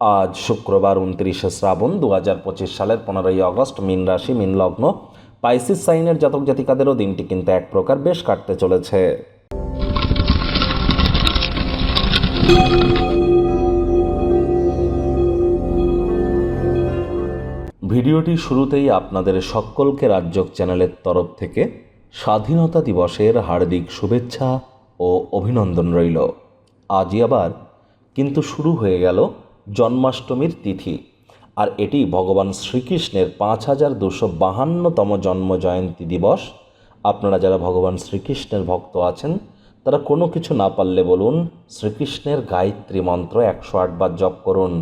আজ শুক্রবার উনত্রিশে শ্রাবণ দু হাজার পঁচিশ সালের পনেরোই আগস্ট মিন রাশি, মিন লগ্ন। পাইসিস সাইনের জাতক জাতিকাদেরও দিনটি কিন্তু এক প্রকার বেশ কাটতে চলেছে। ভিডিওটি শুরুতেই আপনাদের সকলকে রাজ্যক চ্যানেলের তরফ থেকে স্বাধীনতা দিবসের হার্দিক শুভেচ্ছা ও অভিনন্দন রইল। আজই আবার কিন্তু শুরু হয়ে গেল জন্মাষ্টমীর তিথি। আর এটি ভগবান শ্রীকৃষ্ণের পাঁচ হাজার দুশো বাহান্নতম জন্ম জয়ন্তী দিবস। আপনারা যারা ভগবান শ্রীকৃষ্ণের ভক্ত আছেন, তারা কোনো কিছু না পারলে বলুন, শ্রীকৃষ্ণের গায়ত্রী মন্ত্র একশো আটবার জপ করুন।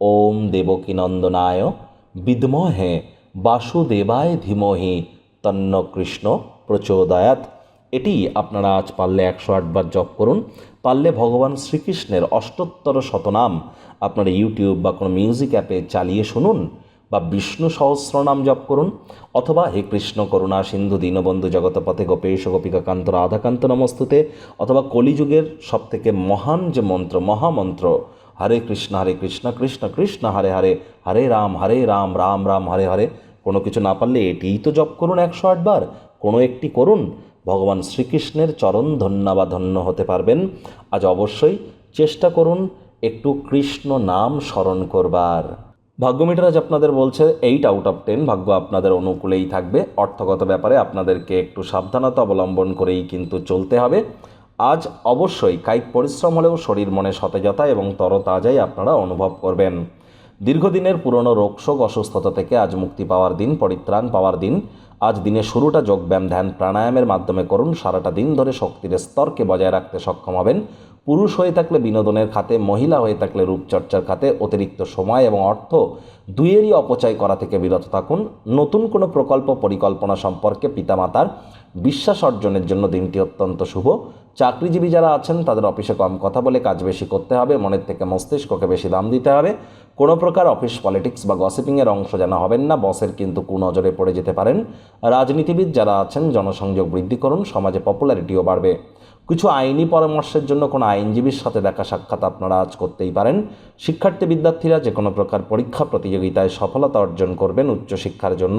ওম দেবকী নন্দনায় বিদ্মহে বাসুদেবায় ধীমহি তন্ন কৃষ্ণ প্রচোদয়াত এটি আপনারা আজ পারলে একশো আটবার জপ করুন, পারলে ভগবান শ্রীকৃষ্ণের অষ্টোত্তর শতনাম আপনারা ইউটিউব বা কোনো মিউজিক অ্যাপে চালিয়ে শুনুন বা বিষ্ণু সহস্রনাম জপ করুন অথবা হে কৃষ্ণ করুণা সিন্ধু দীনবন্ধু জগতপথে গোপেশ গোপিকাকান্ত রাধাকান্ত নমস্তুতে অথবা কলিযুগের সবথেকে মহান যে মন্ত্র, মহামন্ত্র, হরে কৃষ্ণ হরে কৃষ্ণ কৃষ্ণ কৃষ্ণ, হরে হরে হরে রাম হরে রাম রাম রাম, হরে হরে, কোনো কিছু না পারলে এটিই তো জপ করুন একশো আটবার, কোনো একটি করুন ভগবান শ্রীকৃষ্ণের চরণ ধন্য বা ধন্য হতে পারবেন। আজ অবশ্যই চেষ্টা করুন একটু কৃষ্ণ নাম স্মরণ করবার। ভাগ্যমিটার আজ আপনাদের বলছে এইট আউট অফ টেন ভাগ্য আপনাদের অনুকূলেই থাকবে। অর্থগত ব্যাপারে আপনাদেরকে একটু সাবধানতা অবলম্বন করেই কিন্তু চলতে হবে। আজ অবশ্যই কায়িক পরিশ্রম হলেও শরীর মনে সতেজতা এবং তরতাজাই আপনারা অনুভব করবেন। দীর্ঘদিনের পুরনো রোগশোক অসুস্থতা থেকে আজ মুক্তি পাওয়ার দিন, পরিত্রাণ পাওয়ার দিন। আজ দিনের শুরুটা যোগব্যায়াম ধ্যান প্রাণায়ামের মাধ্যমে করুন। সারাটা দিন ধরে শক্তির স্তরকে বজায় রাখতে সক্ষম হবেন। পুরুষ হয়ে থাকলে বিনোদনের খাতে, মহিলা হয়ে থাকলে রূপচর্চার খাতে অতিরিক্ত সময় এবং অর্থ দুইয়েরই অপচয় করা থেকে বিরত থাকুন। নতুন কোনো প্রকল্প পরিকল্পনা সম্পর্কে পিতামাতার বিশ্বাস অর্জনের জন্য দিনটি অত্যন্ত শুভ। চাকরিজীবী যারা আছেন, তাদের অফিসে কম কথা বলে কাজ বেশি করতে হবে, মনের থেকে মস্তিষ্ককে বেশি দাম দিতে হবে। কোনো প্রকার অফিস পলিটিক্স বা গসিপিংয়ের অংশ যেন হবেন না, বসের কিন্তু কুনজরে পড়ে যেতে পারেন। রাজনীতিবিদ যারা আছেন, জনসংযোগ বৃদ্ধি করুন, সমাজে পপুলারিটিও বাড়বে। কিছু আইনি পরামর্শের জন্য কোনো আইনজীবীর সাথে দেখা সাক্ষাৎ আপনারা আজ করতেই পারেন। শিক্ষার্থী বিদ্যার্থীরা যে কোনো প্রকার পরীক্ষা প্রতিযোগিতায় সফলতা অর্জন করবেন উচ্চশিক্ষার জন্য।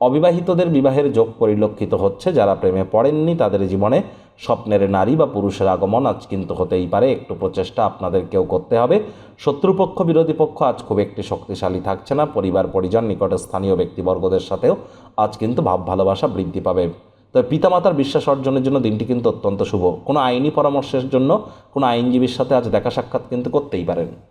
অবিবাহিতদের বিবাহের যোগ পরিলক্ষিত হচ্ছে। যারা প্রেমে পড়েননি, তাদের জীবনে স্বপ্নের নারী বা পুরুষের আগমন আজ কিন্তু হতেই পারে। একটু প্রচেষ্টা আপনাদেরকেও করতে হবে। শত্রুপক্ষ, বিরোধী পক্ষ আজ খুব একটি শক্তিশালী থাকছে না। পরিবার, পরিজন, নিকটে স্থানীয় ব্যক্তিবর্গদের সাথেও আজ কিন্তু ভাব ভালোবাসা বৃদ্ধি পাবে। তবে পিতামাতার বিশ্বাস অর্জনের জন্য দিনটি কিন্তু অত্যন্ত শুভ। কোনো আইনি পরামর্শের জন্য কোনো আইনজীবীর সাথে আজ দেখা সাক্ষাৎ কিন্তু করতেই পারেন।